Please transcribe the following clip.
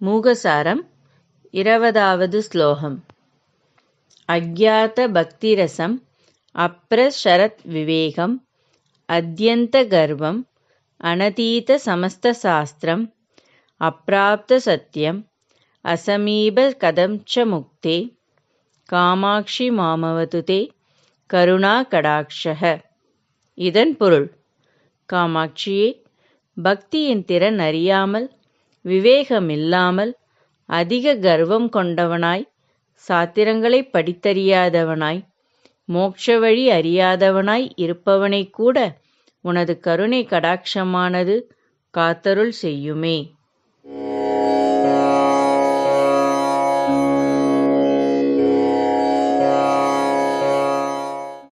மூகசாரம் இருபதாவது ஸ்லோகம். அஜாத்தபக்திரசம் அப்ரஷரத் விவேகம் அத்தியந்த கர்வம் அனதீத சமஸ்த அத்யந்தகர்வம் அனதீதசமஸ்தசாஸ்திரம் அப்பிராப்தசத்யம் அசமீபகதம் ச முக்தே காமாட்சி மாமவது தே கருணாகடாட்சக இதன் பொருள் காமாட்சியே பக்தியின் திறன் அறியாமல் விவேகமில்லாமல் அதிக கர்வம் கொண்டவனாய் சாத்திரங்களைப் படித்தறியாதவனாய் மோட்ச வழி அறியாதவனாய் இருப்பவனைக்கூட உனது கருணை கடாட்சமானது காத்தருள் செய்யுமே.